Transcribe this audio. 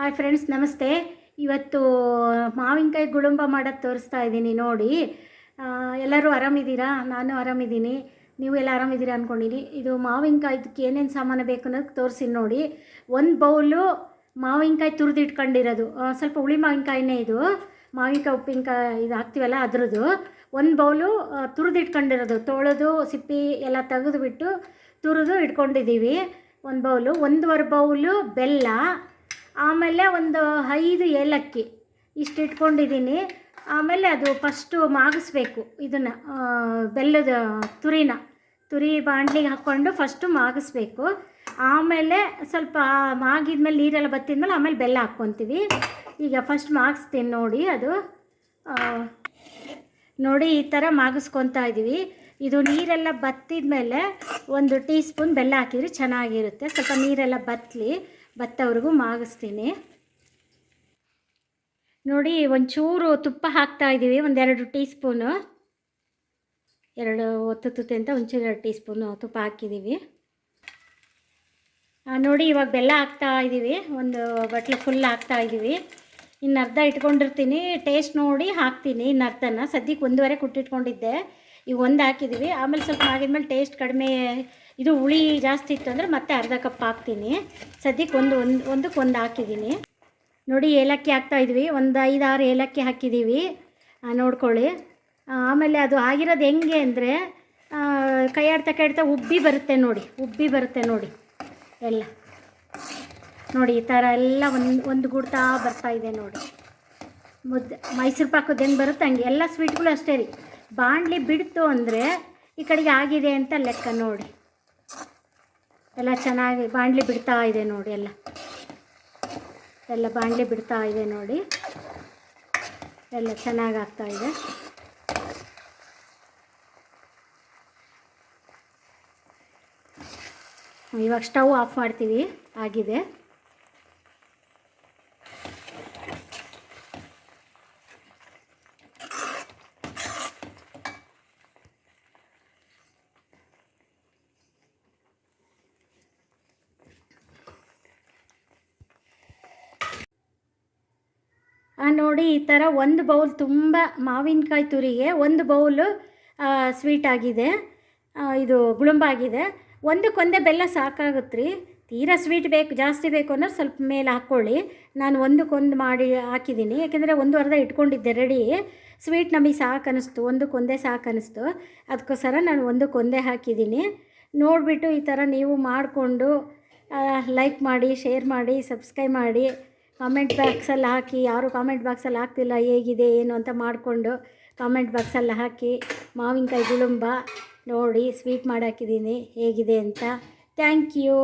Hi friends ನಮಸ್ತೆ. ಇವತ್ತು ಮಾವಿನಕಾಯಿ ಗುಳುಂಬ ಮಾಡೋದು ತೋರಿಸ್ತಾ ಇದ್ದೀನಿ ನೋಡಿ. ಎಲ್ಲರೂ ಆರಾಮಿದ್ದೀರಾ? ನಾನು ಆರಾಮಿದ್ದೀನಿ. ನೀವು ಎಲ್ಲ ಆರಾಮಿದ್ದೀರಾ ಅಂದ್ಕೊಂಡಿನಿ ಇದು ಮಾವಿನಕಾಯಿದಕ್ಕೆ ಏನೇನು ಸಾಮಾನು ಬೇಕು ಅನ್ನೋದು ತೋರಿಸಿ ನೋಡಿ. ಒಂದು ಬೌಲು ಮಾವಿನಕಾಯಿ ತುರಿದಿಟ್ಕೊಂಡಿರೋದು. ಸ್ವಲ್ಪ ಹುಳಿ ಮಾವಿನಕಾಯಿನೇ ಇದು. ಮಾವಿನಕಾಯಿ ಉಪ್ಪಿನಕಾಯಿ ಇದು ಹಾಕ್ತೀವಲ್ಲ ಅದ್ರದ್ದು. ಒಂದು ಬೌಲು ತುರಿದಿಟ್ಕೊಂಡಿರೋದು. ತೊಳೆದು, ಸಿಪ್ಪಿ ಎಲ್ಲ ತೆಗೆದುಬಿಟ್ಟು ತುರಿದು ಇಟ್ಕೊಂಡಿದ್ದೀವಿ ಒಂದು ಬೌಲು ಒಂದೂವರೆ ಬೌಲು ಬೆಲ್ಲ ಆಮೇಲೆ ಒಂದು ಐದು ಏಲಕ್ಕಿ ಇಷ್ಟು ಇಟ್ಕೊಂಡಿದ್ದೀನಿ ಆಮೇಲೆ ಅದು ಫಸ್ಟು ಮಾಗಿಸ್ಬೇಕು ಇದನ್ನು ಬೆಲ್ಲದ ತುರಿನ. ತುರಿ ಬಾಣಲಿಗೆ ಹಾಕ್ಕೊಂಡು ಫಸ್ಟು ಮಾಗಿಸ್ಬೇಕು. ಆಮೇಲೆ ಸ್ವಲ್ಪ ಮಾಗಿದ್ಮೇಲೆ ನೀರೆಲ್ಲ ಬತ್ತಿದ್ಮೇಲೆ ಆಮೇಲೆ ಬೆಲ್ಲ ಹಾಕ್ಕೊತೀವಿ. ಈಗ ಫಸ್ಟ್ ಮಾಗಿಸ್ತೀನಿ ನೋಡಿ ಅದು. ನೋಡಿ ಈ ಥರ ಮಾಗಿಸ್ಕೊತಾ ಇದ್ದೀವಿ ಇದು ನೀರೆಲ್ಲ ಬತ್ತಿದ ಮೇಲೆ ಒಂದು ಟೀ ಸ್ಪೂನ್ ಬೆಲ್ಲ ಹಾಕಿದರೆ ಚೆನ್ನಾಗಿರುತ್ತೆ. ಸ್ವಲ್ಪ ನೀರೆಲ್ಲ ಬತ್ತಲಿ ಬತ್ತವ್ರಿಗೂ ಮಾಗಿಸ್ತೀನಿ. ನೋಡಿ, ಒಂಚೂರು ತುಪ್ಪ ಹಾಕ್ತಾ ಇದ್ದೀವಿ, ಒಂದೆರಡು ಟೀ ಸ್ಪೂನು ಎರಡು ಒತ್ತು ತುತ್ತೆ ಅಂತ ಒಂಚೂರು ಎರಡು ಟೀ ಸ್ಪೂನು ತುಪ್ಪ ಹಾಕಿದ್ದೀವಿ. ನೋಡಿ, ಇವಾಗ ಬೆಲ್ಲ ಹಾಕ್ತಾ ಇದ್ದೀವಿ, ಒಂದು ಬಟ್ಲು ಫುಲ್ ಹಾಕ್ತಾ ಇದ್ದೀವಿ. ಇನ್ನು ಅರ್ಧ ಇಟ್ಕೊಂಡಿರ್ತೀನಿ ಟೇಸ್ಟ್ ನೋಡಿ ಹಾಕ್ತೀನಿ ಇನ್ನು ಅರ್ಧನ. ಸದ್ಯಕ್ಕೆ ಒಂದುವರೆ ಕುಟ್ಟಿಟ್ಕೊಂಡಿದ್ದೆ, ಈಗ ಒಂದು ಹಾಕಿದ್ದೀವಿ. ಆಮೇಲೆ ಸ್ವಲ್ಪ ಆಗಿದ್ಮೇಲೆ ಟೇಸ್ಟ್ ಕಡಿಮೆ ಇದು ಹುಳಿ ಜಾಸ್ತಿ ಇತ್ತು ಅಂದರೆ ಮತ್ತೆ ಅರ್ಧ ಕಪ್ ಹಾಕ್ತೀನಿ. ಸದ್ಯಕ್ಕೆ ಒಂದು ಒಂದು, ಒಂದಕ್ಕೆ ಒಂದು ಹಾಕಿದ್ದೀನಿ. ನೋಡಿ, ಏಲಕ್ಕಿ ಹಾಕ್ತಾ ಇದ್ವಿ. ಒಂದು ಐದಾರು ಏಲಕ್ಕಿ ಹಾಕಿದ್ದೀವಿ. ನೋಡ್ಕೊಳ್ಳಿ. ಆಮೇಲೆ ಅದು ಆಗಿರೋದು ಹೆಂಗೆ ಅಂದರೆ ಕೈ ಆಡ್ತಾ ಉಬ್ಬಿ ಬರುತ್ತೆ ನೋಡಿ. ಉಬ್ಬಿ ಬರುತ್ತೆ ನೋಡಿ. ಎಲ್ಲ. ನೋಡಿ, ಈ ಥರ ಎಲ್ಲ ಒಂದು ಒಂದು ಗುಡ್ತಾ ಬರ್ತಾ ಇದೆ ನೋಡಿ. ಮುದ್ದೆ, ಮೈಸೂರು ಪಾಕದ ಹೆಂಗೆ ಬರುತ್ತೆ ಹಂಗೆ. ಎಲ್ಲ ಸ್ವೀಟ್ಗಳು ಅಷ್ಟೇ ರೀ. ಬಾಣಲಿ ಬಿಡ್ತು ಅಂದರೆ ಈ ಕಡೆಗೆ ಆಗಿದೆ ಅಂತ ಲೆಕ್ಕ ನೋಡಿ. ಎಲ್ಲ ಚೆನ್ನಾಗಿ ಬಾಣಲಿ ಬಿಡ್ತಾ ಇದೆ ನೋಡಿ ಎಲ್ಲ. ಎಲ್ಲ ಬಾಣಲಿ ಬಿಡ್ತಾ ಇದೆ ನೋಡಿ. ಎಲ್ಲ ಚೆನ್ನಾಗಿ ಆಗ್ತಾ ಇದೆ. ಇವಾಗ ಸ್ಟವ್ ಆಫ್ ಮಾಡ್ತೀವಿ, ಆಗಿದೆ. ನೋಡಿ ಈ ಥರ ಒಂದು ಬೌಲ್ ತುಂಬ ಮಾವಿನಕಾಯಿ ತುರಿಗೆ, ಒಂದು ಬೌಲು ಸ್ವೀಟ್ ಆಗಿದೆ. ಇದು ಗುಳುಂಬ ಆಗಿದೆ. ಒಂದಕ್ಕೊಂದೇ ಬೆಲ್ಲ ಸಾಕಾಗುತ್ತೆ ರೀ ತೀರಾ ಸ್ವೀಟ್ ಬೇಕು, ಜಾಸ್ತಿ ಬೇಕು ಅಂದ್ರೆ ಸ್ವಲ್ಪ ಮೇಲೆ ಹಾಕ್ಕೊಳ್ಳಿ. ನಾನು ಒಂದಕ್ಕೊಂದು ಮಾಡಿ ಹಾಕಿದ್ದೀನಿ. ಯಾಕೆಂದರೆ ಒಂದು ಅರ್ಧ ಇಟ್ಕೊಂಡಿದ್ದೆ ರೆಡಿ ಸ್ವೀಟ್ ನಮಗೆ ಸಾಕು ಅನ್ನಿಸ್ತು ಒಂದಕ್ಕೊಂದೇ ಸಾಕು ಅನ್ನಿಸ್ತು ಅದಕ್ಕೋಸ್ಕರ ನಾನು ಒಂದಕ್ಕೊಂದೇ ಹಾಕಿದ್ದೀನಿ. ನೋಡಿಬಿಟ್ಟು ಈ ಥರ ನೀವು ಮಾಡಿಕೊಂಡು ಲೈಕ್ ಮಾಡಿ ಶೇರ್ ಮಾಡಿ ಸಬ್ಸ್ಕ್ರೈಬ್ ಮಾಡಿ. ಕಾಮೆಂಟ್ ಬಾಕ್ಸಲ್ಲಿ ಹಾಕಿ, ಯಾರು ಕಾಮೆಂಟ್ ಬಾಕ್ಸಲ್ಲಿ ಹಾಕ್ತಿಲ್ಲ, ಹೇಗಿದೆ, ಏನು ಅಂತ ಮಾಡಿಕೊಂಡು ಕಾಮೆಂಟ್ ಬಾಕ್ಸಲ್ಲಿ ಹಾಕಿ, ಮಾವಿನಕಾಯಿ ಗುಳುಂಬ ನೋಡಿ ಸ್ವೀಟ್ ಮಾಡಾಕಿದ್ದೀನಿ ಹೇಗಿದೆ ಅಂತ. Thank you